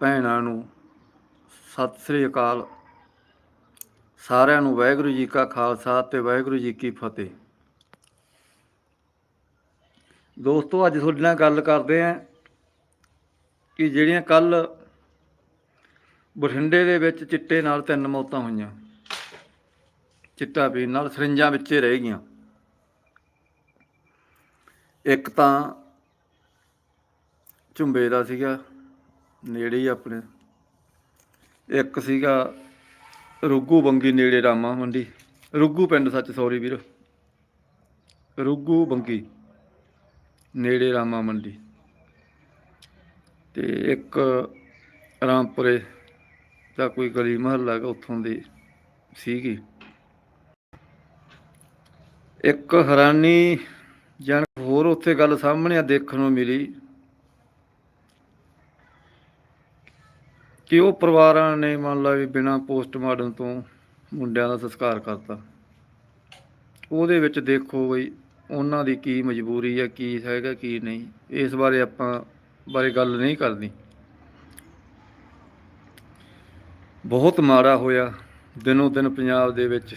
ਭੈਣਾਂ ਨੂੰ ਸਤਿ ਸ੍ਰੀ ਅਕਾਲ। ਸਾਰਿਆਂ ਨੂੰ ਵਾਹਿਗੁਰੂ ਜੀ ਕਾ ਖਾਲਸਾ ਤੇ ਵਾਹਿਗੁਰੂ ਜੀ ਕੀ ਫਤਿਹ। ਦੋਸਤੋ, ਅੱਜ ਤੁਹਾਡੇ ਨਾਲ ਗੱਲ ਕਰਦੇ ਆਂ ਕਿ ਜਿਹੜੀਆਂ ਕੱਲ ਬਠਿੰਡੇ ਦੇ ਵਿੱਚ ਚਿੱਟੇ ਨਾਲ ਤਿੰਨ ਮੌਤਾਂ ਹੋਈਆਂ। ਚਿੱਟਾ ਪੀਣ ਨਾਲ ਸਰਿੰਜਾਂ ਵਿੱਚ ਰਹਿ ਗਈਆਂ। ਇੱਕ ਤਾਂ ਝੁੰਬੇ ਦਾ ਸੀਗਾ। ਨੇੜੇ ਹੀ ਆਪਣੇ। ਇੱਕ ਸੀਗਾ ਰੁੱਗੂ ਬੰਗੀ ਨੇੜੇ ਰਾਮਾ ਮੰਡੀ। ਰੁੱਗੂ ਪਿੰਡ ਸੱਚ ਸੌਰੀ ਵੀਰ। ਰੁੱਗੂ ਬੰਗੀ ਨੇੜੇ ਰਾਮਾ ਮੰਡੀ। ਤੇ ਇੱਕ ਰਾਮਪੁਰੇ ਦਾ ਕੋਈ ਗਲੀ ਮਹੱਲਾ ਹੈਗਾ, ਉੱਥੋਂ ਦੀ ਸੀਗੀ। ਇੱਕ ਹੈਰਾਨੀ ਜਨ ਹੋਰ ਉੱਥੇ ਗੱਲ ਸਾਹਮਣੇ ਆ, ਦੇਖਣ ਨੂੰ ਮਿਲੀ। ਕਿ ਉਹ ਪਰਿਵਾਰਾਂ ਨੇ ਮੰਨ ਲਾ ਵੀ ਬਿਨਾਂ ਪੋਸਟਮਾਰਟਮ ਤੋਂ ਮੁੰਡਿਆਂ ਦਾ ਸੰਸਕਾਰ ਕਰਤਾ। ਉਹਦੇ ਵਿੱਚ ਦੇਖੋ ਬਈ ਉਹਨਾਂ ਦੀ ਕੀ ਮਜਬੂਰੀ ਹੈ ਕੀ ਹੈਗਾ, ਕੀ ਨਹੀਂ। ਇਸ ਬਾਰੇ ਆਪਾਂ ਬਾਰੇ ਗੱਲ ਨਹੀਂ ਕਰਨੀ। ਬਹੁਤ ਮਾੜਾ ਹੋਇਆ ਦਿਨੋਂ ਦਿਨ ਪੰਜਾਬ ਦੇ ਵਿੱਚ।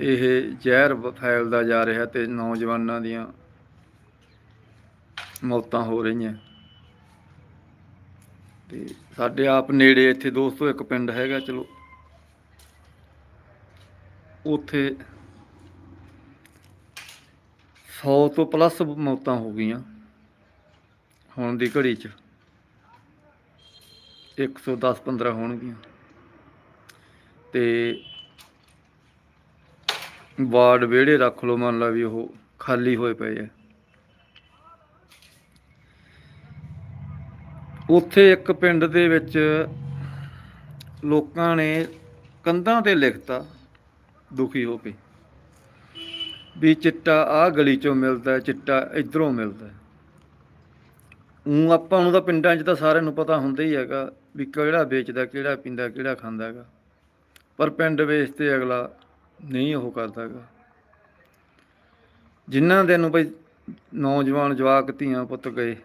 ਇਹ ਜ਼ਹਿਰ ਫੈਲਦਾ ਜਾ ਰਿਹਾ ਤੇ ਨੌਜਵਾਨਾਂ ਦੀਆਂ ਮੌਤਾਂ ਹੋ ਰਹੀਆਂ। ਤੇ ਸਾਡੇ ਆਪ ਨੇੜੇ ਇੱਥੇ ਦੋਸਤੋ ਇੱਕ ਪਿੰਡ ਹੈਗਾ, ਚਲੋ। ਉੱਥੇ 100 ਤੋਂ ਪਲੱਸ ਮੌਤਾਂ ਹੋ ਗਈਆਂ ਹੁਣ ਦੀ ਘੜੀ 'ਚ। 110 15 ਹੋਣਗੀਆਂ। ਤੇ ਵਾਰਡ ਵਿਹੜੇ ਰੱਖ ਲਓ, ਮੰਨ ਲਾ ਵੀ ਉਹ ਖਾਲੀ ਹੋਏ ਪਏ ਆ। ਉੱਥੇ ਇੱਕ ਪਿੰਡ ਦੇ ਵਿੱਚ ਲੋਕਾਂ ਨੇ ਕੰਧਾਂ ਤੇ ਲਿਖਤਾ, ਦੁਖੀ ਹੋ ਕੇ, ਵੀ ਚਿੱਟਾ ਆਹ ਗਲੀ ਚੋਂ ਮਿਲਦਾ, ਚਿੱਟਾ ਇਧਰੋਂ ਮਿਲਦਾ। ਉਹ ਆਪਾਂ ਨੂੰ ਤਾਂ ਪਿੰਡਾਂ 'ਚ ਤਾਂ ਸਾਰਿਆਂ ਨੂੰ ਪਤਾ ਹੁੰਦਾ ਹੀ ਹੈਗਾ ਵੀ ਕਿਹੜਾ ਵੇਚਦਾ, ਕਿਹੜਾ ਪੀਂਦਾ, ਕਿਹੜਾ ਖਾਂਦਾ ਹੈਗਾ। ਪਰ ਪਿੰਡ ਵੇਚ ਤੇ ਅਗਲਾ ਨਹੀਂ ਉਹ ਕਰਦਾ ਹੈਗਾ। ਜਿਨ੍ਹਾਂ ਦੇ ਨੂੰ ਬਈ ਨੌਜਵਾਨ ਜਵਾਕ, ਧੀਆਂ ਪੁੱਤ ਗਏ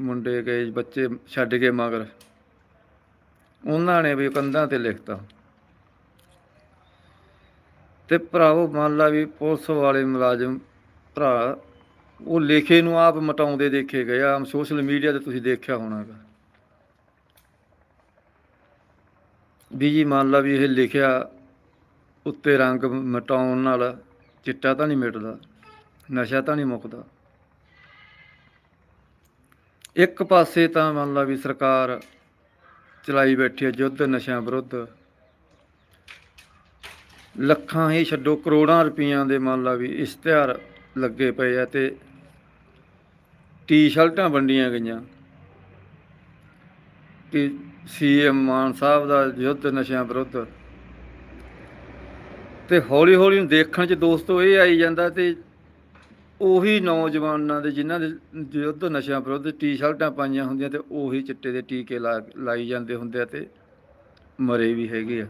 ਮੁੰਡੇ ਗਏ, ਬੱਚੇ ਛੱਡ ਕੇ ਮਗਰ। ਉਹਨਾਂ ਨੇ ਵੀ ਕੰਧਾਂ ਤੇ ਲਿਖਤਾ। ਤੇ ਭਰਾਵੋ ਮੰਨ ਲਾ ਵੀ ਪੁਲਿਸ ਵਾਲੇ ਮੁਲਾਜ਼ਮ, ਭਰਾ, ਉਹ ਲੇਖੇ ਨੂੰ ਆਪ ਮਟਾਉਂਦੇ ਦੇਖੇ ਗਏ। ਆ ਸੋਸ਼ਲ ਮੀਡੀਆ ਤੇ ਤੁਸੀਂ ਦੇਖਿਆ ਹੋਣਾਗਾ ਵੀ ਜੀ, ਮੰਨ ਲਾ ਵੀ ਇਹ ਲਿਖਿਆ ਉੱਤੇ ਰੰਗ ਮਟਾਉਣ ਨਾਲ, ਚਿੱਟਾ ਤਾਂ ਨਹੀਂ ਮਿਟਦਾ, ਨਸ਼ਾ ਤਾਂ ਨਹੀਂ ਮੁੱਕਦਾ। ਇੱਕ ਪਾਸੇ ਤਾਂ ਮੰਨ ਲਾ ਵੀ ਸਰਕਾਰ ਚਲਾਈ ਬੈਠੀ ਹੈ, ਯੁੱਧ, ਨਸ਼ਿਆਂ ਵਿਰੁੱਧ। ਲੱਖਾਂ ਹੀ ਛੱਡੋ, ਕਰੋੜਾਂ ਰੁਪਈਆਂ ਦੇ ਮੰਨ ਲਾ ਵੀ ਇਸ਼ਤਿਹਾਰ ਲੱਗੇ ਪਏ ਆ ਤੇ ਟੀ-ਸ਼ਰਟਾਂ ਵੰਡੀਆਂ ਗਈਆਂ। ਕਿ ਸੀਐਮ ਮਾਨ ਸਾਹਿਬ ਦਾ ਯੁੱਧ, ਨਸ਼ਿਆਂ ਵਿਰੁੱਧ। ਤੇ ਹੌਲੀ ਹੌਲੀ ਦੇਖਣ ਚ ਦੋਸਤੋ ਇਹ ਆਈ ਜਾਂਦਾ ਤੇ ਉਹੀ ਨੌਜਵਾਨਾਂ ਦੇ ਜਿਨ੍ਹਾਂ ਦੇ ਯੁੱਧ ਨਸ਼ਿਆਂ ਵਿਰੁੱਧ ਟੀ-ਸ਼ਰਟਾਂ ਪਾਈਆਂ ਹੁੰਦੀਆਂ ਤੇ ਉਹੀ ਚਿੱਟੇ ਦੇ ਟੀਕੇ ਲਾ, ਲਾਈ ਜਾਂਦੇ ਹੁੰਦੇ ਆ ਤੇ ਮਰੇ ਵੀ ਹੈਗੇ ਆ।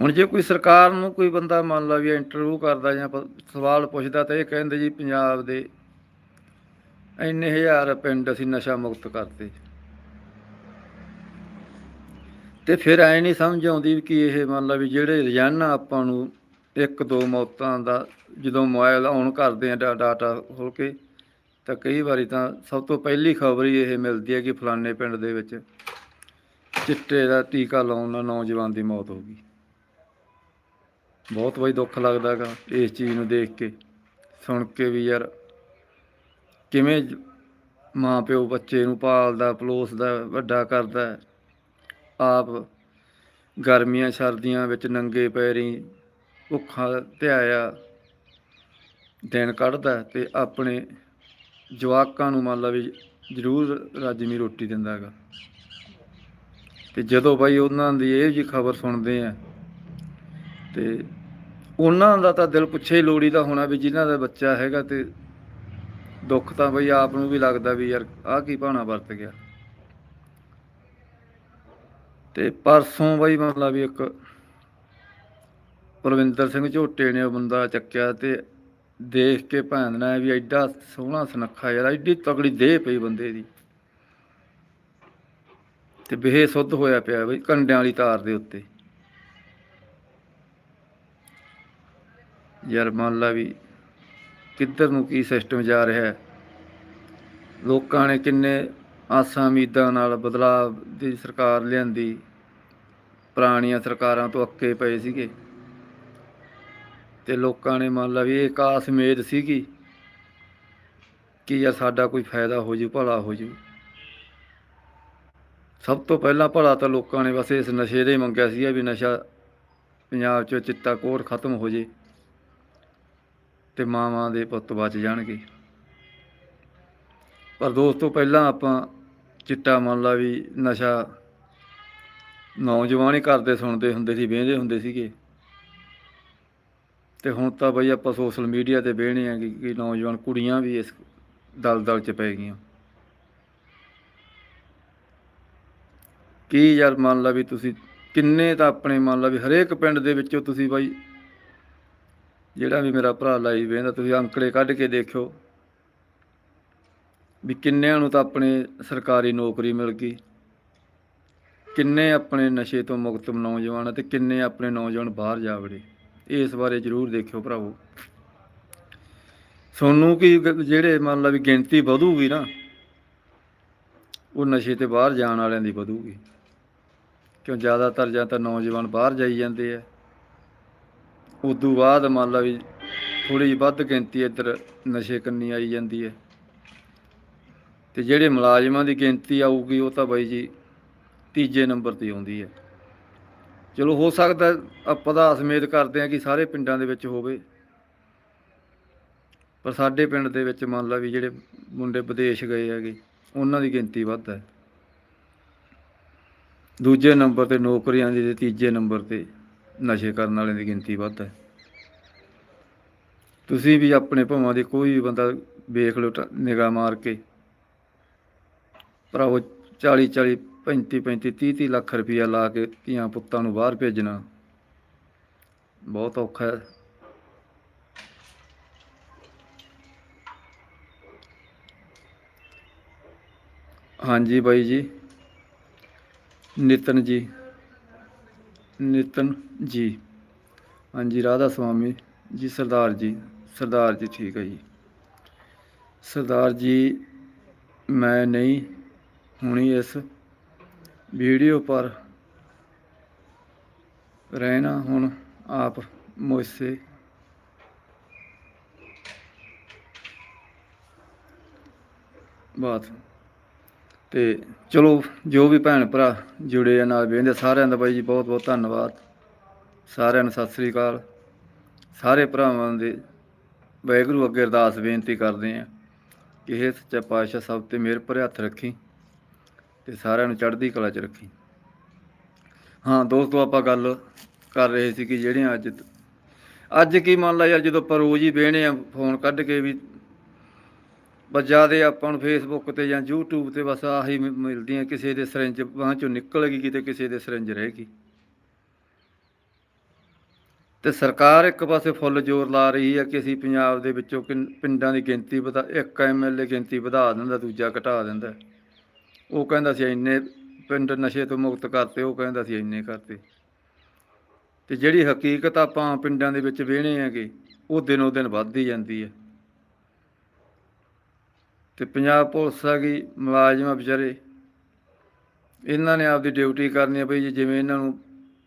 ਹੁਣ ਜੇ ਕੋਈ ਸਰਕਾਰ ਨੂੰ ਕੋਈ ਬੰਦਾ ਮੰਨ ਲਾ ਵੀ ਇੰਟਰਵਿਊ ਕਰਦਾ ਜਾਂ ਸਵਾਲ ਪੁੱਛਦਾ ਤਾਂ ਇਹ ਕਹਿੰਦੇ ਜੀ ਪੰਜਾਬ ਦੇ ਇੰਨੇ ਹਜ਼ਾਰ ਪਿੰਡ ਅਸੀਂ ਨਸ਼ਾ ਮੁਕਤ ਕਰਤੇ। ਤੇ ਫਿਰ ਐ ਨਹੀਂ ਸਮਝ ਆਉਂਦੀ ਕਿ ਇਹ ਮੰਨ ਲਾ ਵੀ ਜਿਹੜੇ ਰੋਜ਼ਾਨਾ ਆਪਾਂ ਨੂੰ ਇੱਕ ਦੋ ਮੌਤਾਂ ਦਾ ਜਦੋਂ ਮੋਬਾਈਲ ਔਨ ਕਰਦੇ ਆ ਡਾ- ਡਾਟਾ ਖੋਲ ਕੇ, ਤਾਂ ਕਈ ਵਾਰੀ ਤਾਂ ਸਭ ਤੋਂ ਪਹਿਲੀ ਖਬਰ ਹੀ ਇਹ ਮਿਲਦੀ ਹੈ ਕਿ ਫਲਾਣੇ ਪਿੰਡ ਦੇ ਵਿੱਚ ਚਿੱਟੇ ਦਾ ਟੀਕਾ ਲਾਉਣ ਨਾਲ ਨੌਜਵਾਨ ਦੀ ਮੌਤ ਹੋ ਗਈ। ਬਹੁਤ ਬਈ ਦੁੱਖ ਲੱਗਦਾ ਹੈਗਾ ਇਸ ਚੀਜ਼ ਨੂੰ ਦੇਖ ਕੇ। ਸੁਣ ਕੇ ਵੀ ਯਾਰ ਕਿਵੇਂ ਮਾਂ ਪਿਓ ਬੱਚੇ ਨੂੰ ਪਾਲਦਾ, ਪਲੋਸਦਾ, ਵੱਡਾ ਕਰਦਾ। ਆਪ ਗਰਮੀਆਂ, ਸਰਦੀਆਂ ਵਿੱਚ ਨੰਗੇ ਪੈਰੀਂ ਭੁੱਖਾ ਧਿਆਇਆ ਦਿਨ ਕੱਢਦਾ ਹੈ ਤੇ ਆਪਣੇ ਜਵਾਕਾਂ ਨੂੰ ਮੰਨ ਲਾ ਵੀ ਜ਼ਰੂਰ ਰਾਜਮੀ ਰੋਟੀ ਦਿੰਦਾ ਹੈਗਾ। ਤੇ ਜਦੋਂ ਬਾਈ ਉਹਨਾਂ ਦੀ ਇਹ ਜੀ ਖਬਰ ਸੁਣਦੇ ਆ ਤੇ ਉਹਨਾਂ ਦਾ ਤਾਂ ਦਿਲ ਪੁੱਛੇ ਹੀ ਲੋੜੀ ਦਾ ਹੋਣਾ ਵੀ ਜਿਨ੍ਹਾਂ ਦਾ ਬੱਚਾ ਹੈਗਾ ਤੇ ਦੁੱਖ ਤਾਂ ਬਈ ਆਪ ਨੂੰ ਵੀ ਲੱਗਦਾ ਵੀ ਯਾਰ ਆਹ ਕੀ ਭਾਣਾ ਵਰਤ ਗਿਆ। ਤੇ ਪਰਸੋਂ ਬਈ ਮਤਲਬ ਵੀ ਇੱਕ ਪਰਵਿੰਦਰ ਸਿੰਘ ਝੋਟੇ ਨੇ ਉਹ ਬੰਦਾ ਚੱਕਿਆ ਤੇ ਦੇਖ ਕੇ ਭੈਣ ਵੀ ਐਡਾ ਸੋਹਣਾ ਸੁਨੱਖਾ ਯਾਰ, ਐਡੀ ਤਗੜੀ ਦੇਹ ਪਈ ਬੰਦੇ ਦੀ। ਤੇ ਬੇ ਸੁੱਧ ਹੋਇਆ ਪਿਆ ਬਈ ਕੰਡਿਆਂ ਵਾਲੀ ਤਾਰ ਦੇ ਉੱਤੇ। ਯਾਰ ਮੰਨ ਲਾ ਵੀ ਕਿੱਧਰ ਨੂੰ ਕੀ ਸਿਸਟਮ ਜਾ ਰਿਹਾ ਹੈ। ਲੋਕਾਂ ਨੇ ਕਿੰਨੇ ਆਸਾਂ ਉਮੀਦਾਂ ਨਾਲ ਬਦਲਾਅ ਦੀ ਸਰਕਾਰ ਲਿਆਂਦੀ। ਪੁਰਾਣੀਆਂ ਸਰਕਾਰਾਂ ਤੋਂ ਅੱਕੇ ਪਏ ਸੀਗੇ। ਤੇ ਲੋਕਾਂ ਨੇ ਮੰਨ ਲਾ ਵੀ ਇਹ ਕਾਸ ਮੇਦ ਸੀਗੀ ਕਿ ਯਾਰ ਸਾਡਾ ਕੋਈ ਫਾਇਦਾ ਹੋ ਜੂ, ਭਲਾ ਹੋ ਜੂ। ਸਭ ਤੋਂ ਪਹਿਲਾਂ ਭਲਾ ਤਾਂ ਲੋਕਾਂ ਨੇ ਬਸ ਇਸ ਨਸ਼ੇ ਦੇ ਹੀ ਮੰਗਿਆ ਸੀਗਾ ਵੀ ਨਸ਼ਾ ਪੰਜਾਬ 'ਚੋਂ ਚਿੱਟਾ ਕੋਰ ਖਤਮ ਹੋ ਜੇ ਤੇ ਮਾਵਾਂ ਦੇ ਪੁੱਤ ਬਚ ਜਾਣਗੇ। ਪਰ ਦੋਸਤੋ, ਪਹਿਲਾਂ ਆਪਾਂ ਚਿੱਟਾ ਮੰਨ ਲਾ ਵੀ ਨਸ਼ਾ ਨੌਜਵਾਨ ਹੀ ਕਰਦੇ ਸੁਣਦੇ ਹੁੰਦੇ ਸੀ ਵੇਖਦੇ ਹੁੰਦੇ ਸੀਗੇ। ਤੇ ਹੁਣ ਤਾਂ ਬਈ ਆਪਾਂ ਸੋਸ਼ਲ ਮੀਡੀਆ ਤੇ ਵੇਖਣੇ ਆ ਕਿ ਨੌਜਵਾਨ ਕੁੜੀਆਂ ਵੀ ਇਸ ਦਲਦਲ 'ਚ ਪੈ ਗਈਆਂ। ਕੀ ਯਾਰ ਮੰਨ ਲਾ ਵੀ ਤੁਸੀਂ ਕਿੰਨੇ ਤਾਂ ਆਪਣੇ ਮੰਨ ਲਾ ਵੀ ਹਰੇਕ ਪਿੰਡ ਦੇ ਵਿੱਚੋਂ ਤੁਸੀਂ ਬਾਈ ਜਿਹੜਾ ਵੀ ਮੇਰਾ ਭਰਾ ਲਾਈ ਵੇਂਦਾ ਤੁਸੀਂ ਅੰਕੜੇ ਕੱਢ ਕੇ ਦੇਖਿਓ ਵੀ ਕਿੰਨਿਆਂ ਨੂੰ ਤਾਂ ਆਪਣੇ ਸਰਕਾਰੀ ਨੌਕਰੀ ਮਿਲ ਗਈ। ਕਿੰਨੇ ਆਪਣੇ ਨਸ਼ੇ ਤੋਂ ਮੁਕਤ ਨੌਜਵਾਨ ਆ ਤੇ ਕਿੰਨੇ ਆਪਣੇ ਨੌਜਵਾਨ ਬਾਹਰ ਜਾ ਵੜੇ। ਇਸ ਬਾਰੇ ਜ਼ਰੂਰ ਦੇਖਿਓ ਭਰਾਵੋ। ਸੋਨੂੰ ਕੀ ਜਿਹੜੇ ਮੰਨ ਲਾ ਵੀ ਗਿਣਤੀ ਵਧੂਗੀ ਨਾ, ਉਹ ਨਸ਼ੇ ਤੇ ਬਾਹਰ ਜਾਣ ਵਾਲਿਆਂ ਦੀ ਵਧੂਗੀ। ਕਿਉਂ ਜ਼ਿਆਦਾਤਰ ਜਾਂ ਤਾਂ ਨੌਜਵਾਨ ਬਾਹਰ ਜਾਈ ਜਾਂਦੇ ਆ। ਉਦੋਂ ਬਾਅਦ ਮੰਨ ਲਾ ਵੀ ਥੋੜੀ ਜਿਹੀ ਵੱਧ ਗਿਣਤੀ ਇੱਧਰ ਨਸ਼ੇ ਕੰਨੀ ਆਈ ਜਾਂਦੀ ਹੈ। ਤੇ ਜਿਹੜੇ ਮੁਲਾਜ਼ਮਾਂ ਦੀ ਗਿਣਤੀ ਆਊਗੀ, ਉਹ ਤਾਂ ਬਾਈ ਜੀ ਤੀਜੇ ਨੰਬਰ ਤੇ ਆਉਂਦੀ ਹੈ। ਚਲੋ ਹੋ ਸਕਦਾ ਆਪਾਂ ਤਾਂ ਉਮੀਦ ਕਰਦੇ ਹਾਂ ਕਿ ਸਾਰੇ ਪਿੰਡਾਂ ਦੇ ਵਿੱਚ ਹੋਵੇ। ਪਰ ਸਾਡੇ ਪਿੰਡ ਦੇ ਵਿੱਚ ਮੰਨ ਲਾ ਵੀ ਜਿਹੜੇ ਮੁੰਡੇ ਵਿਦੇਸ਼ ਗਏ ਹੈਗੇ, ਉਹਨਾਂ ਦੀ ਗਿਣਤੀ ਵੱਧ ਹੈ। ਦੂਜੇ ਨੰਬਰ ਤੇ ਨੌਕਰੀਆਂ ਦੀ ਤੇ ਤੀਜੇ ਨੰਬਰ ਤੇ ਨਸ਼ੇ ਕਰਨ ਵਾਲਿਆਂ ਦੀ ਗਿਣਤੀ ਵੱਧ ਹੈ। ਤੁਸੀਂ ਵੀ ਆਪਣੇ ਭਵਾਂ ਦੇ ਕੋਈ ਵੀ ਬੰਦਾ ਵੇਖ ਲਓ ਨਿਗਾਹ ਮਾਰ ਕੇ। ਭਰਾਵੋ 40 40 35 35 30 30 ਲੱਖ ਰੁਪਇਆ ਲਾ ਕੇ ਧੀਆਂ ਪੁੱਤਾਂ ਨੂੰ ਬਾਹਰ ਭੇਜਣਾ। ਬਹੁਤ ਔਖਾ ਹੈ। ਹਾਂਜੀ ਬਾਈ ਜੀ। ਨਿਤਨ ਜੀ। ਨਿਤਨ ਜੀ। ਹਾਂਜੀ, ਰਾਧਾ ਸੁਆਮੀ ਜੀ, ਸਰਦਾਰ ਜੀ। ਸਰਦਾਰ ਜੀ ਠੀਕ ਹੈ ਜੀ। ਸਰਦਾਰ ਜੀ, ਮੈਂ ਨਹੀਂ, ਹੁਣੀ ਇਸ ਵੀਡੀਓ ਪਰ ਰਹਿਣਾ ਹੁਣ ਆਪ ਮੁझसे ਬਾਤ। ਤੇ ਚਲੋ, ਜੋ ਵੀ ਭੈਣ ਭਰਾ ਜੁੜੇ ਆ ਨਾਲ ਵੇਖਦੇ ਸਾਰਿਆਂ ਦਾ ਬਾਈ ਜੀ ਬਹੁਤ ਬਹੁਤ ਧੰਨਵਾਦ। ਸਾਰਿਆਂ ਨੂੰ ਸਤਿ ਸ੍ਰੀ ਅਕਾਲ। ਸਾਰੇ ਭਰਾਵਾਂ ਦੇ ਵਾਹਿਗੁਰੂ ਅੱਗੇ ਅਰਦਾਸ ਬੇਨਤੀ ਕਰਦੇ ਆ ਕਿ ਇਹ ਸੱਚਾ ਪਾਤਸ਼ਾਹ ਸਭ ਤੇ ਮਿਹਰ ਭਰੇ ਹੱਥ ਰੱਖੀ। ਤੇ ਸਾਰਿਆਂ ਨੂੰ ਚੜ੍ਹਦੀ ਕਲਾ 'ਚ ਰੱਖੀ। ਹਾਂ, ਦੋਸਤੋ, ਆਪਾਂ ਗੱਲ ਕਰ ਰਹੇ ਸੀ ਕਿ ਜਿਹੜੀਆਂ ਅੱਜ ਅੱਜ ਕੀ ਮੰਨ ਲਾ ਯਾਰ ਜਦੋਂ ਆਪਾਂ ਰੋਜ਼ ਹੀ ਬਹਿਣੇ ਆ ਫੋਨ ਕੱਢ ਕੇ ਵੀ ਬਸ ਜ਼ਿਆਦੇ ਆਪਾਂ ਨੂੰ ਫੇਸਬੁੱਕ ਤੇ ਜਾਂ YouTube ਤੇ ਬਸ ਆਹੀ ਮ- ਮਿਲਦੀਆਂ, ਕਿਸੇ ਦੇ ਸਿਰੰਜ ਬਾਹਾਂ ਚੋਂ ਨਿਕਲ ਗਈ ਕਿਤੇ ਕਿਸੇ ਦੇ ਸਿਰੰਜ ਰਹਿ ਗਈ। ਤੇ ਸਰਕਾਰ ਇੱਕ ਪਾਸੇ ਫੁੱਲ ਜ਼ੋਰ ਲਾ ਰਹੀ ਹੈ ਕਿ ਅਸੀਂ ਪੰਜਾਬ ਦੇ ਵਿੱਚੋਂ ਕਿੰਨ- ਪਿੰਡਾਂ ਦੀ ਗਿਣਤੀ ਵਧਾ, ਇੱਕ ਐਮਐਲਏ ਗਿਣਤੀ ਵਧਾ ਦਿੰਦਾ, ਦੂਜਾ ਘਟਾ ਦਿੰਦਾ। ਉਹ ਕਹਿੰਦਾ ਸੀ ਇੰਨੇ ਪਿੰਡ ਨਸ਼ੇ ਤੋਂ ਮੁਕਤ ਕਰਤੇ, ਉਹ ਕਹਿੰਦਾ ਸੀ ਇੰਨੇ ਕਰਤੇ। ਤੇ ਜਿਹੜੀ ਹਕੀਕਤ ਆਪਾਂ ਪਿੰਡਾਂ ਦੇ ਵਿੱਚ ਵੇਹਣੇ ਹੈਗੇ, ਉਹ ਦਿਨੋ ਦਿਨ ਵੱਧਦੀ ਜਾਂਦੀ ਹੈ। ਤੇ ਪੰਜਾਬ ਪੁਲਿਸ ਆ ਗਈ, ਮੁਲਾਜ਼ਮ ਆ ਵਿਚਾਰੇ। ਇਹਨਾਂ ਨੇ ਆਪਦੀ ਡਿਊਟੀ ਕਰਨੀ ਆ ਬਈ, ਜੀ ਜਿਵੇਂ ਇਹਨਾਂ ਨੂੰ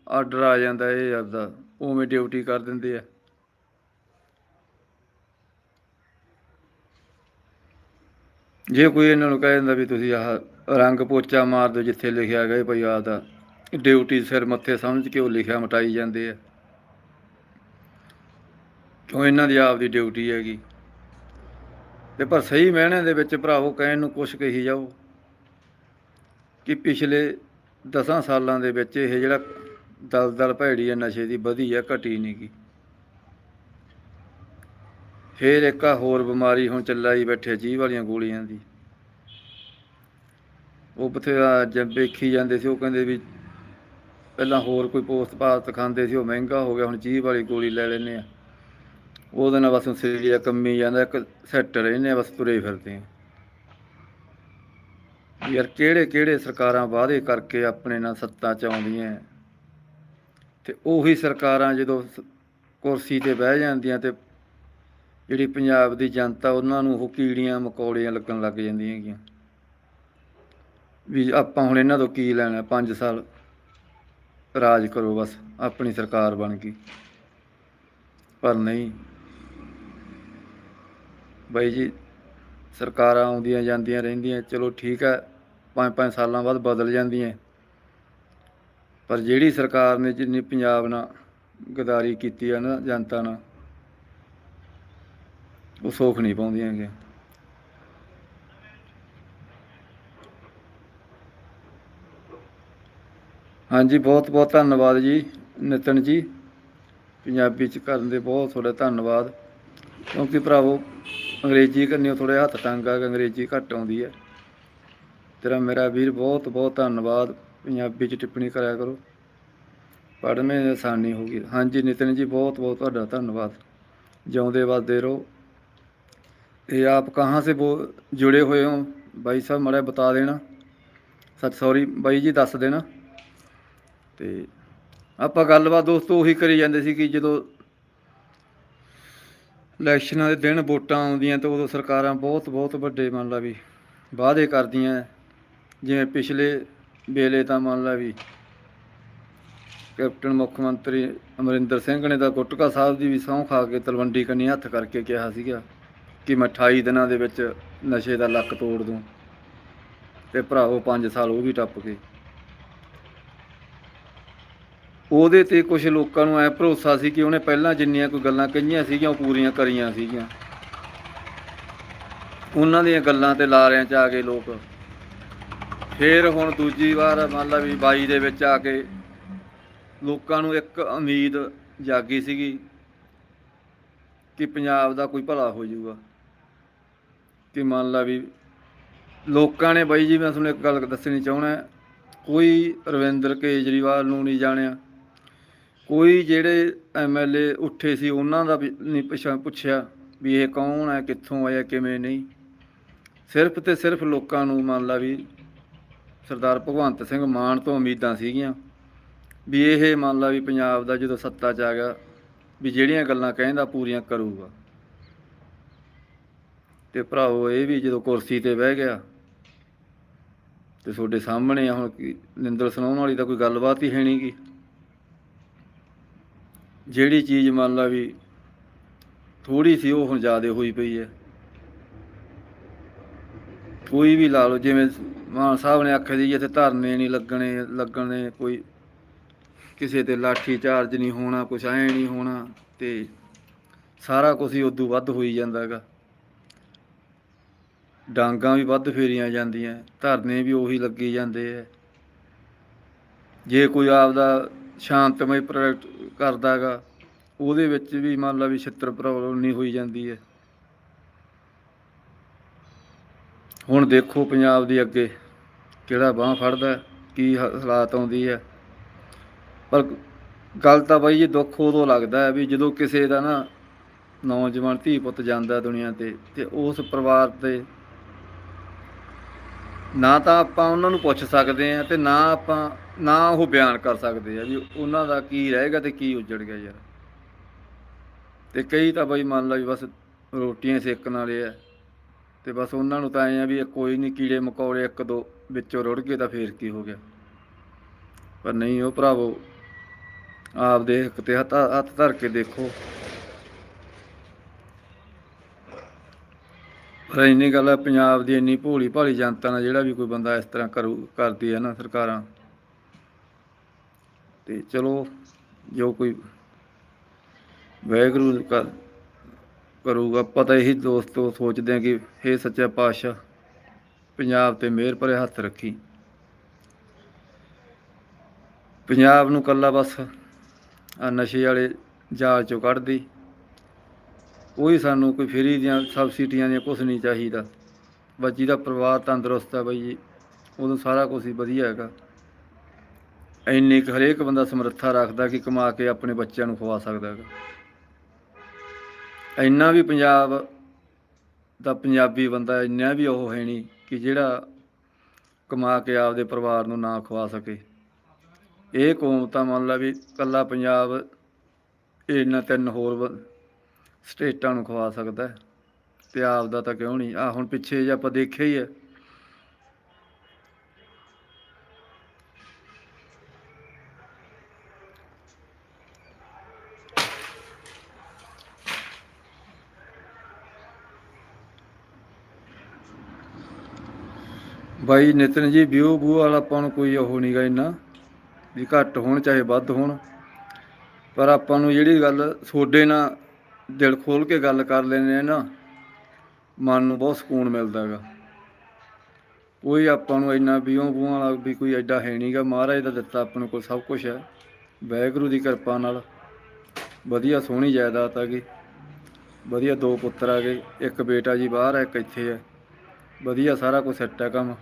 ਆਰਡਰ ਆ ਜਾਂਦਾ ਇਹ ਆਪਦਾ, ਉਵੇਂ ਡਿਊਟੀ ਕਰ ਦਿੰਦੇ ਆ। ਜੇ ਕੋਈ ਇਹਨਾਂ ਨੂੰ ਕਹਿ ਦਿੰਦਾ ਵੀ ਤੁਸੀਂ ਆਹ ਰੰਗ ਪੋਚਾ ਮਾਰ ਦਿਓ ਜਿੱਥੇ ਲਿਖਿਆ ਗਿਆ ਭਈ ਆਪਦਾ ਡਿਊਟੀ ਸਿਰ ਮੱਥੇ ਸਮਝ ਕੇ ਉਹ ਲਿਖਿਆ ਮਟਾਈ ਜਾਂਦੇ ਆ। ਕਿਉਂ ਇਹਨਾਂ ਦੀ ਆਪ ਦੀ ਡਿਊਟੀ ਹੈਗੀ? ਤੇ ਪਰ ਸਹੀ ਮਹਿਣੇ ਦੇ ਵਿੱਚ ਭਰਾਵੋ ਕਹਿਣ ਨੂੰ ਕੁਛ ਕਹੀ ਜਾਓ ਕਿ ਪਿਛਲੇ 10 ਸਾਲਾਂ ਦੇ ਵਿੱਚ ਇਹ ਜਿਹੜਾ ਦਲਦਲ ਭੈੜੀ ਹੈ ਨਸ਼ੇ ਦੀ ਵਧੀ ਹੈ ਘਟੀ ਨਹੀਂ ਗੀ। ਫੇਰ ਇੱਕ ਹੋਰ ਬਿਮਾਰੀ ਹੁਣ ਚੱਲਾਈ ਬੈਠੇ ਜੀਭ ਵਾਲੀਆਂ ਗੋਲੀਆਂ ਦੀ। ਉਹ ਬਥੇਰਾ ਜਦ ਵੇਖੀ ਜਾਂਦੇ ਸੀ, ਉਹ ਕਹਿੰਦੇ ਵੀ ਪਹਿਲਾਂ ਹੋਰ ਕੋਈ ਪੋਸਟ ਪਾਸਟ ਖਾਂਦੇ ਸੀ, ਉਹ ਮਹਿੰਗਾ ਹੋ ਗਿਆ, ਹੁਣ ਜੀਭ ਵਾਲੀ ਗੋਲੀ ਲੈ ਲੈਨੇ ਆ। ਉਹਦੇ ਨਾਲ ਬਸ ਸਰੀਰ ਕੰਮੀ ਜਾਂਦਾ, ਇੱਕ ਸੈੱਟ ਰਹਿੰਦੇ ਆ, ਬਸ ਤੁਰੇ ਫਿਰਦੇ ਆ। ਯਾਰ ਕਿਹੜੇ ਕਿਹੜੇ ਸਰਕਾਰਾਂ ਵਾਅਦੇ ਕਰਕੇ ਆਪਣੇ ਨਾਲ ਸੱਤਾ ਚ ਆਉਂਦੀਆਂ। ਤੇ ਉਹੀ ਸਰਕਾਰਾਂ ਜਦੋਂ ਕੁਰਸੀ ਤੇ ਬਹਿ ਜਾਂਦੀਆਂ ਤੇ ਜਿਹੜੀ ਪੰਜਾਬ ਦੀ ਜਨਤਾ, ਉਹਨਾਂ ਨੂੰ ਉਹ ਕੀੜੀਆਂ, ਮਕੌੜੀਆਂ ਲੱਗਣ ਲੱਗ ਜਾਂਦੀਆਂ ਹੈਗੀਆਂ। ਵੀ ਆਪਾਂ ਹੁਣ ਇਹਨਾਂ ਤੋਂ ਕੀ ਲੈਣਾ 5 ਸਾਲ ਰਾਜ ਕਰੋ ਬਸ, ਆਪਣੀ ਸਰਕਾਰ ਬਣ ਗਈ ਪਰ ਨਹੀਂ। ਬਾਈ ਜੀ, ਸਰਕਾਰਾਂ ਆਉਂਦੀਆਂ ਜਾਂਦੀਆਂ ਰਹਿੰਦੀਆਂ, ਚਲੋ ਠੀਕ ਹੈ, ਪੰਜ ਪੰਜ ਸਾਲਾਂ ਬਾਅਦ ਬਦਲ ਜਾਂਦੀਆਂ। ਪਰ ਜਿਹੜੀ ਸਰਕਾਰ ਨੇ ਜਿੰਨੀ ਪੰਜਾਬ ਨਾਲ ਗਦਾਰੀ ਕੀਤੀ ਆ ਨਾ ਜਨਤਾ ਨਾਲ, ਉਹ ਸੋਖ ਨਹੀਂ ਪਾਉਂਦੀਆਂ ਹੈਗੀਆਂ। ਹਾਂਜੀ, ਬਹੁਤ ਬਹੁਤ ਧੰਨਵਾਦ ਜੀ, ਨਿਤਨ ਜੀ। ਪੰਜਾਬੀ ਚ ਕਰਨ ਦੇ ਬਹੁਤ ਤੁਹਾਡਾ ਧੰਨਵਾਦ। ਕਿਉਂਕਿ ਭਰਾਵੋ, ਅੰਗਰੇਜ਼ੀ ਕਰਨੀ ਥੋੜੇ ਹੱਥ ਟਾਂਗਾ ਅੰਗਰੇਜ਼ੀ ਘੱਟ ਆਉਂਦੀ ਹੈ। ਤੇਰਾ ਮੇਰਾ ਵੀਰ ਬਹੁਤ ਬਹੁਤ ਧੰਨਵਾਦ। ਪੰਜਾਬੀ ਚ ਟਿੱਪਣੀ ਕਰਿਆ ਕਰੋ। ਪੜ੍ਹਨੇ ਆਸਾਨੀ ਹੋ ਗਈ। ਹਾਂਜੀ, ਨਿਤਨ ਜੀ, ਬਹੁਤ ਬਹੁਤ ਤੁਹਾਡਾ ਧੰਨਵਾਦ। ਜਿਉਂਦੇ ਵੱਸਦੇ ਰਹੋ। ਇਹ ਆਪ ਕਹਾਂ ਸੇ ਜੁੜੇ ਹੋਏ ਹੋ? ਬਾਈ ਸਾਹਿਬ, ਮੜਾ ਬਤਾ ਦੇਣਾ। ਸੱਚ ਸੌਰੀ ਬਾਈ ਜੀ, ਦੱਸ ਦੇਣਾ। ਤੇ ਆਪਾਂ ਗੱਲਬਾਤ ਦੋਸਤੋ ਉਹੀ ਕਰੀ ਜਾਂਦੇ ਸੀ ਕਿ ਜਦੋਂ ਇਲੈਕਸ਼ਨਾਂ ਦੇ ਦਿਨ ਵੋਟਾਂ ਆਉਂਦੀਆਂ ਤਾਂ ਉਦੋਂ ਸਰਕਾਰਾਂ ਬਹੁਤ ਬਹੁਤ ਵੱਡੇ ਮੰਨ ਲਾ ਵੀ ਵਾਅਦੇ ਕਰਦੀਆਂ। ਜਿਵੇਂ ਪਿਛਲੇ ਵੇਲੇ ਤਾਂ ਮੰਨ ਲਾ ਵੀ ਕੈਪਟਨ ਮੁੱਖ ਮੰਤਰੀ ਅਮਰਿੰਦਰ ਸਿੰਘ ਨੇ ਤਾਂ ਗੁਟਕਾ ਸਾਹਿਬ ਦੀ ਵੀ ਸਹੁੰ ਖਾ ਕੇ ਤਲਵੰਡੀ ਕੰਨੀ ਹੱਥ ਕਰਕੇ ਕਿਹਾ ਸੀਗਾ ਕਿ ਮੈਂ 28 ਦਿਨਾਂ ਦੇ ਵਿੱਚ ਨਸ਼ੇ ਦਾ ਲੱਕ ਤੋੜ ਦੂੰ ਤੇ ਭਰਾਓ 5 ਸਾਲ ਉਹ ਵੀ ਟੱਪ ਗਏ। ਉਹਦੇ ਤੇ ਕੁਝ ਲੋਕਾਂ ਨੂੰ ਐ ਭਰੋਸਾ ਸੀ ਕਿ ਉਹਨੇ ਪਹਿਲਾਂ ਜਿੰਨੀਆਂ ਕੋਈ ਗੱਲਾਂ ਕਹੀਆਂ ਸੀਗੀਆਂ, ਉਹ ਪੂਰੀਆਂ ਕਰੀਆਂ ਸੀਗੀਆਂ। ਉਹਨਾਂ ਦੀਆਂ ਗੱਲਾਂ ਤੇ ਲਾਰਿਆਂ 'ਚ ਆ ਗਏ ਲੋਕ। ਫੇਰ ਹੁਣ ਦੂਜੀ ਵਾਰ ਮੰਨ ਲਾ ਵੀ 22 ਦੇ ਵਿੱਚ ਆ ਕੇ ਲੋਕਾਂ ਨੂੰ ਇੱਕ ਉਮੀਦ ਜਾਗੀ ਸੀਗੀ ਕਿ ਪੰਜਾਬ ਦਾ ਕੋਈ ਭਲਾ ਹੋ ਜਾਊਗਾ। ਕਿ ਮੰਨ ਲਾ ਵੀ ਲੋਕਾਂ ਨੇ ਬਾਈ ਜੀ, ਮੈਂ ਤੁਹਾਨੂੰ ਇੱਕ ਗੱਲ ਦੱਸਣੀ ਚਾਹਣਾ ਕੋਈ ਰਵਿੰਦਰ ਕੇਜਰੀਵਾਲ ਨੂੰ ਨਹੀਂ ਜਾਣਿਆ। ਕੋਈ ਜਿਹੜੇ ਐਮਐਲਏ ਉੱਠੇ ਸੀ, ਉਹਨਾਂ ਦਾ ਵੀ ਨਹੀਂ ਪੁੱਛਿਆ ਪੁੱਛਿਆ ਵੀ ਇਹ ਕੌਣ ਹੈ, ਕਿੱਥੋਂ ਆਇਆ, ਕਿਵੇਂ ਨਹੀਂ। ਸਿਰਫ ਤੇ ਸਿਰਫ ਲੋਕਾਂ ਨੂੰ ਮੰਨ ਲਾ ਵੀ ਸਰਦਾਰ ਭਗਵੰਤ ਸਿੰਘ ਮਾਨ ਤੋਂ ਉਮੀਦਾਂ ਸੀਗੀਆਂ ਵੀ ਇਹ ਮੰਨ ਲਾ ਵੀ ਪੰਜਾਬ ਦਾ ਜਦੋਂ ਸੱਤਾ 'ਚ ਆ ਗਿਆ, ਵੀ ਜਿਹੜੀਆਂ ਗੱਲਾਂ ਕਹਿੰਦਾ ਪੂਰੀਆਂ ਕਰੂਗਾ। ਤੇ ਭਰਾਓ ਇਹ ਵੀ ਜਦੋਂ ਕੁਰਸੀ ਤੇ ਬਹਿ ਗਿਆ ਤੇ ਤੁਹਾਡੇ ਸਾਹਮਣੇ ਆ, ਹੁਣ ਨਿੰਦਰ ਸੁਣਾਉਣ ਵਾਲੀ ਤਾਂ ਕੋਈ ਗੱਲਬਾਤ ਹੀ ਹੈ ਨੀ ਗੀ। ਜਿਹੜੀ ਚੀਜ਼ ਮੰਨ ਲਾ ਵੀ ਥੋੜੀ ਸੀ ਉਹ ਹੁਣ ਜ਼ਿਆਦਾ ਹੋਈ ਪਈ ਹੈ। ਕੋਈ ਵੀ ਲਾ ਲਓ, ਜਿਵੇਂ ਮਾਨ ਸਾਹਿਬ ਨੇ ਆਖਿਆ ਜੀ ਇੱਥੇ ਧਰਨੇ ਨਹੀਂ ਲੱਗਣੇ ਲੱਗਣੇ, ਕੋਈ ਕਿਸੇ ਤੇ ਲਾਠੀ ਚਾਰਜ ਨਹੀਂ ਹੋਣਾ, ਕੁਛ ਐ ਨਹੀਂ ਹੋਣਾ ਤੇ ਸਾਰਾ ਕੁਝ ਹੀ ਉਦੋਂ ਵੱਧ ਹੋਈ ਜਾਂਦਾ ਹੈਗਾ। ਡਾਂਗਾਂ ਵੀ ਵੱਧ ਫੇਰੀਆਂ ਜਾਂਦੀਆਂ, ਧਰਨੇ ਵੀ ਉਹੀ ਲੱਗੀ ਜਾਂਦੇ ਐ ਜੇ ਕੋਈ ਆਪਦਾ ਸ਼ਾਂਤਮਈ ਪ੍ਰੋਜੈਕਟ ਕਰਦਾ ਹੈਗਾ, ਉਹਦੇ ਵਿੱਚ ਵੀ ਮੰਨ ਲਾ ਵੀ ਛਿੱਤਰ ਪ੍ਰੋਬਲਮ ਨਹੀਂ ਹੋਈ ਜਾਂਦੀ ਹੈ। ਹੁਣ ਦੇਖੋ ਪੰਜਾਬ ਦੀ ਅੱਗੇ ਕਿਹੜਾ ਬਾਹ ਫੜਦਾ, ਕੀ ਹ- ਹਾਲਾਤ ਆਉਂਦੀ ਹੈ। ਪਰ ਗੱਲ ਤਾਂ ਬਾਈ ਜੀ ਦੁੱਖ ਉਦੋਂ ਲੱਗਦਾ ਹੈ ਵੀ ਜਦੋਂ ਕਿਸੇ ਦਾ ਨਾ ਨੌਜਵਾਨ ਧੀ ਪੁੱਤ ਜਾਂਦਾ ਦੁਨੀਆ ਤੇ ਤੇ ਉਸ ਪਰਿਵਾਰ ਤੇ ਨਾ ਤਾਂ ਆਪਾਂ ਉਹਨਾਂ ਨੂੰ ਪੁੱਛ ਸਕਦੇ ਆ ਤੇ ਨਾ ਆਪਾਂ, ਨਾ ਉਹ ਬਿਆਨ ਕਰ ਸਕਦੇ ਆ ਵੀ ਉਹਨਾਂ ਦਾ ਕੀ ਰਹੇਗਾ ਤੇ ਕੀ ਉੱਜੜ ਗਿਆ ਯਾਰ। ਤੇ ਕਈ ਤਾਂ ਬਈ ਮੰਨ ਲਓ ਵੀ ਬਸ ਰੋਟੀਆਂ ਸੇਕਣ ਵਾਲੇ ਆ ਤੇ ਬਸ ਉਹਨਾਂ ਨੂੰ ਤਾਂ ਐ ਆ ਵੀ ਕੋਈ ਨਹੀਂ ਕੀੜੇ ਮਕੌੜੇ ਇੱਕ ਦੋ ਵਿੱਚੋਂ ਰੁੜ ਗਏ ਤਾਂ ਫੇਰ ਕੀ ਹੋ ਗਿਆ। ਪਰ ਨਹੀਂ, ਉਹ ਭਰਾਵੋ, ਆਪ ਦੇ ਹੱਕ ਤੇ ਹੱਥ ਹੱਥ ਧਰ ਕੇ ਦੇਖੋ। ਪਰ ਇੰਨੀ ਗੱਲ ਹੈ ਪੰਜਾਬ ਦੀ ਇੰਨੀ ਭੋਲੀ ਭਾਲੀ ਜਨਤਾ ਨਾਲ ਜਿਹੜਾ ਵੀ ਕੋਈ ਬੰਦਾ ਇਸ ਤਰ੍ਹਾਂ ਕਰੂ, ਕਰਦੀ ਹੈ ਨਾ ਸਰਕਾਰਾਂ। ਤੇ ਚਲੋ, ਜੋ ਕੋਈ ਵਾਹਿਗੁਰੂ ਕਰ ਕਰੂਗਾ ਪਤਾ ਇਹੀ ਦੋਸਤੋ ਸੋਚਦੇ ਆ ਕਿ ਇਹ ਸੱਚਾ ਪਾਤਸ਼ਾਹ, ਪੰਜਾਬ ਤੇ ਮਿਹਰ ਭਰੇ ਹੱਥ ਰੱਖੀ। ਪੰਜਾਬ ਨੂੰ ਕੱਲਾ ਬਸ ਆ ਨਸ਼ੇ ਵਾਲੇ ਜਾਲ ਚੋਂ ਕੱਢਦੀ ਕੋਈ ਸਾਨੂੰ ਕੋਈ ਫਰੀ ਦੀਆਂ ਸਬਸਿਡੀਆਂ ਦੀਆਂ ਕੁਝ ਨਹੀਂ ਚਾਹੀਦਾ। ਬਸ ਜਿਹਦਾ ਪਰਿਵਾਰ ਤੰਦਰੁਸਤ ਹੈ ਬਾਈ ਜੀ ਉਦੋਂ ਸਾਰਾ ਕੁਝ ਹੀ ਵਧੀਆ ਹੈਗਾ। ਇੰਨੀ ਕੁ ਹਰੇਕ ਬੰਦਾ ਸਮਰੱਥਾ ਰੱਖਦਾ ਕਿ ਕਮਾ ਕੇ ਆਪਣੇ ਬੱਚਿਆਂ ਨੂੰ ਖਵਾ ਸਕਦਾ ਹੈਗਾ। ਇੰਨਾ ਵੀ ਪੰਜਾਬ ਦਾ ਪੰਜਾਬੀ ਬੰਦਾ ਇੰਨਾ ਵੀ ਉਹ ਹੈ ਨਹੀਂ ਕਿ ਜਿਹੜਾ ਕਮਾ ਕੇ ਆਪਦੇ ਪਰਿਵਾਰ ਨੂੰ ਨਾ ਖਵਾ ਸਕੇ। ਇਹ ਕੌਮ ਤਾਂ ਮੰਨ ਲਾ ਵੀ ਕੱਲਾ ਪੰਜਾਬ ਇਹਨਾਂ ਤਿੰਨ ਹੋਰ ਵ- ਸਟੇਟਾਂ ਨੂੰ ਖਵਾ ਸਕਦਾ ਹੈ। ਤੇ ਆਪ ਦਾ ਤਾਂ ਕਿਉਂ ਨਹੀਂ? ਆ ਹੁਣ ਪਿੱਛੇ ਜੇ ਆਪਾਂ ਦੇਖਿਆ ਹੀ ਹੈ। ਬਾਈ ਨਿਤਨ ਜੀ, ਵਿਊ ਬੂ ਵਾਲਾ ਆਪਾਂ ਨੂੰ ਕੋਈ ਉਹ ਨਹੀਂਗਾ ਇੰਨਾ ਵੀ ਘੱਟ ਹੋਣ ਚਾਹੇ ਵੱਧ ਹੋਣ। ਪਰ ਆਪਾਂ ਨੂੰ ਜਿਹੜੀ ਗੱਲ ਤੁਹਾਡੇ ਨਾਲ ਦਿਲ ਖੋਲ ਕੇ ਗੱਲ ਕਰ ਲੈਂਦੇ ਆ ਨਾ, ਮਨ ਨੂੰ ਬਹੁਤ ਸਕੂਨ ਮਿਲਦਾ ਹੈਗਾ ਕੋਈ ਆਪਾਂ ਨੂੰ ਇੰਨਾ ਵਿਊ ਬੂਆਂ ਵਾਲਾ ਵੀ ਕੋਈ ਐਡਾ ਹੈ ਨਹੀਂਗਾ ਮਹਾਰਾਜ ਦਾ ਦਿੱਤਾ ਆਪਾਂ ਨੂੰ ਕੋਲ ਸਭ ਕੁਝ ਹੈ। ਵਾਹਿਗੁਰੂ ਦੀ ਕਿਰਪਾ ਨਾਲ ਵਧੀਆ ਸੋਹਣੀ ਜਾਇਦਾਦ ਆ ਗਈ। ਵਧੀਆ ਦੋ ਪੁੱਤਰ ਆ ਗਏ। ਇੱਕ ਬੇਟਾ ਜੀ ਬਾਹਰ ਹੈ ਇੱਕ ਇੱਥੇ ਹੈ ਵਧੀਆ ਸਾਰਾ ਕੁਝ ਸੈੱਟ ਹੈ ਕੰਮ।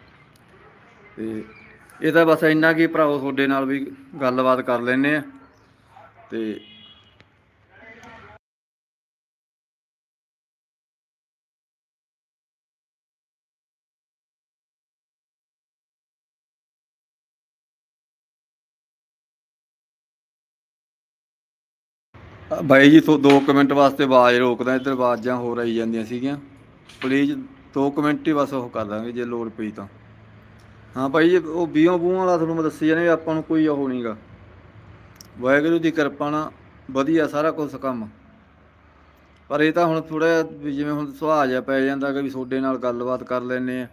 ਤੇ ਇਹ ਤਾਂ ਬਸ ਇੰਨਾ ਕੀ ਭਰਾਓ, ਤੁਹਾਡੇ ਨਾਲ ਵੀ ਗੱਲਬਾਤ ਕਰ ਲੈਨੇ ਆ। ਤੇ ਬਾਈ ਜੀ ਤੋਂ 2 ਮਿੰਟ ਵਾਸਤੇ ਆਵਾਜ਼ ਰੋਕਦਾ, ਇੱਧਰ ਆਵਾਜ਼ਾਂ ਹੋਰ ਆਈ ਜਾਂਦੀਆਂ ਸੀਗੀਆਂ। ਪਲੀਜ਼ 2 ਮਿੰਟ ਹੀ ਬਸ ਉਹ ਕਰ ਦਾਂਗੇ, ਜੇ ਲੋੜ ਪਈ ਤਾਂ। ਹਾਂ ਭਾਈ ਜੀ, ਉਹ ਬੀਓ ਬੂਹਾਂ ਵਾਲਾ ਤੁਹਾਨੂੰ ਮੈਂ ਦੱਸੀ ਜਾਨੇ ਆਪਾਂ ਨੂੰ ਕੋਈ ਉਹ ਨਹੀਂਗਾ। ਵਾਹਿਗੁਰੂ ਦੀ ਕਿਰਪਾ ਨਾਲ ਵਧੀਆ ਸਾਰਾ ਕੁਝ ਕੰਮ। ਪਰ ਇਹ ਤਾਂ ਹੁਣ ਥੋੜਾ ਜਿਵੇਂ ਹੁਣ ਸੁਭਾਅ ਜਿਹਾ ਪੈ ਜਾਂਦਾ ਕਿ ਵੀ ਤੁਹਾਡੇ ਨਾਲ ਗੱਲਬਾਤ ਕਰ ਲੈਨੇ ਆ।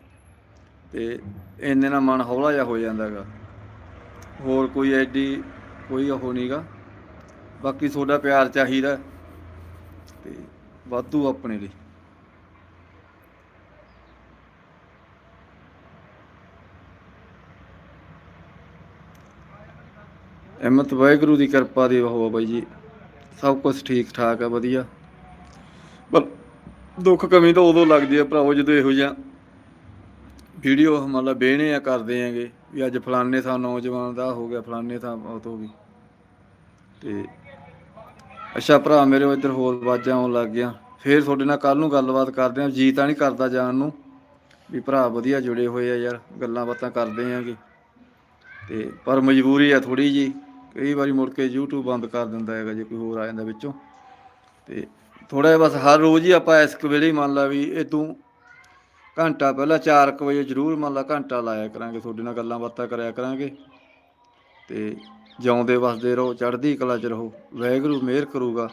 ਤੇ ਇੰਨੇ ਨਾਲ ਮਨ ਹੌਲਾ ਜਿਹਾ ਹੋ ਜਾਂਦਾਗਾ। ਹੋਰ ਕੋਈ ਐਡੀ ਕੋਈ ਉਹ ਨਹੀਂਗਾ। ਬਾਕੀ ਤੁਹਾਡਾ ਪਿਆਰ ਚਾਹੀਦਾ ਤੇ ਵਾਧੂ ਆਪਣੇ ਲਈ। ਅਹਿਮਤ ਵਾਹਿਗੁਰੂ ਦੀ ਕਿਰਪਾ ਦੇ ਉਹ ਬਾਈ ਜੀ। ਸਭ ਕੁਝ ਠੀਕ ਠਾਕ ਆ, ਵਧੀਆ। ਪਰ ਦੁੱਖ ਕਮੀ ਤਾਂ ਉਦੋਂ ਲੱਗਦੀ ਆ ਭਰਾਵੋ ਜਦੋਂ ਇਹੋ ਜਿਹਾ ਵੀਡੀਓ ਮਤਲਬ ਬਹਿਣੇ ਆ ਕਰਦੇ ਆਂਗੇ ਵੀ ਅੱਜ ਫਲਾਣੇ ਥਾਂ ਨੌਜਵਾਨ ਦਾ ਹੋ ਗਿਆ, ਫਲਾਣੇ ਥਾਂ ਉਹ ਹੋ ਗਈ ਤੇ ਅੱਛਾ ਭਰਾ, ਮੇਰੇ ਇੱਧਰ ਹੋਰ ਆਵਾਜ਼ਾਂ ਆਉਣ ਲੱਗ ਗਿਆ ਫੇਰ ਤੁਹਾਡੇ ਨਾਲ ਕੱਲ ਨੂੰ ਗੱਲਬਾਤ ਕਰਦੇ ਆਂ ਜੀ ਤਾਂ ਨਹੀਂ ਕਰਦਾ ਜਾਣ ਨੂੰ। ਵੀ ਭਰਾ ਵਧੀਆ ਜੁੜੇ ਹੋਏ ਆ ਯਾਰ, ਗੱਲਾਂ ਬਾਤਾਂ ਕਰਦੇ ਆਂਗੇ। ਤੇ ਪਰ ਮਜਬੂਰੀ ਆ ਥੋੜੀ ਜੀ। ਕਈ ਵਾਰੀ ਮੁੜ ਕੇ YouTube ਬੰਦ ਕਰ ਦਿੰਦਾ ਹੈਗਾ ਜੇ ਕੋਈ ਹੋਰ ਆ ਜਾਂਦਾ ਵਿੱਚੋਂ। ਤੇ ਥੋੜਾ ਜਿਹਾ ਬਸ ਹਰ ਰੋਜ਼ ਹੀ ਆਪਾਂ ਇਸ ਵੇਲੇ ਹੀ ਮੰਨ ਲਾ ਵੀ ਇਹ ਤੂੰ ਘੰਟਾ ਪਹਿਲਾਂ 4:00 ਵਜੇ ਜ਼ਰੂਰ ਮੰਨ ਲਾ ਘੰਟਾ ਲਾਇਆ ਕਰਾਂਗੇ। ਤੁਹਾਡੇ ਨਾਲ ਗੱਲਾਂ ਬਾਤਾਂ ਕਰਿਆ ਕਰਾਂਗੇ। ਤੇ ਜਿਉਂਦੇ ਵਸਦੇ ਰਹੋ, ਚੜ੍ਹਦੀ ਕਲਾ ਚ ਰਹੋ, ਵਾਹਿਗੁਰੂ ਮਿਹਰ ਕਰੂਗਾ।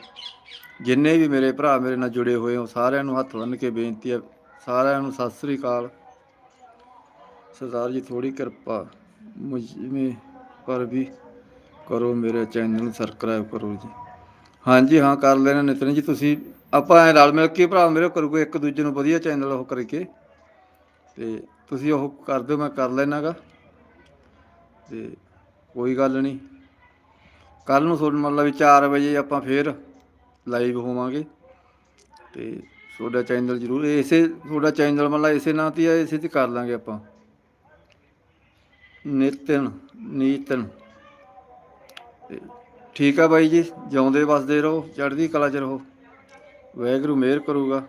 ਜਿੰਨੇ ਵੀ ਮੇਰੇ ਭਰਾ ਮੇਰੇ ਨਾਲ ਜੁੜੇ ਹੋਏ ਹੋ, ਸਾਰਿਆਂ ਨੂੰ ਹੱਥ ਬੰਨ੍ਹ ਕੇ ਬੇਨਤੀ ਹੈ, ਸਾਰਿਆਂ ਨੂੰ ਸਤਿ ਸ੍ਰੀ ਅਕਾਲ। ਸਰਦਾਰ ਜੀ ਥੋੜੀ ਕਿਰਪਾ ਮੁਝਮੇ ਪਰ ਵੀ ਕਰੋ, ਮੇਰੇ ਚੈਨਲ ਨੂੰ ਸਬਸਕ੍ਰਾਈਬ ਕਰੋ ਜੀ। ਹਾਂਜੀ, ਹਾਂ, ਕਰ ਲੈਣਾ ਨਿਤਨ ਜੀ, ਤੁਸੀਂ, ਆਪਾਂ ਐ ਰਲ ਮਿਲ ਕੇ ਭਰਾ ਮੇਰੇ ਕਰੂਗੇ ਇੱਕ ਦੂਜੇ ਨੂੰ ਵਧੀਆ ਚੈਨਲ ਉਹ ਕਰਕੇ। ਤੇ ਤੁਸੀਂ ਉਹ ਕਰ ਦਿਓ, ਮੈਂ ਕਰ ਲੈਣਾਗਾ। ਤੇ ਕੋਈ ਗੱਲ ਨਹੀਂ। ਕੱਲ ਨੂੰ ਤੁਹਾਨੂੰ ਮਤਲਬ ਵੀ 4 ਵਜੇ ਆਪਾਂ ਫੇਰ ਲਾਈਵ ਹੋਵਾਂਗੇ। ਤੇ ਤੁਹਾਡਾ ਚੈਨਲ ਜ਼ਰੂਰ ਇਸੇ ਤੁਹਾਡਾ ਚੈਨਲ ਮਤਲਬ ਇਸੇ ਨਾਂ ਤੇ ਆ, ਇਸੇ ਤੇ ਕਰ ਲਾਂਗੇ ਆਪਾਂ। ਨਿਤਨ, ਨੀਤਨ। ਠੀਕ ਆ ਬਾਈ ਜੀ, ਜਿਉਂਦੇ ਵਸਦੇ ਰਹੋ, ਚੜ੍ਹਦੀ ਕਲਾ ਚ ਰਹੋ। ਵਾਹਿਗੁਰੂ ਮਿਹਰ ਕਰੂਗਾ।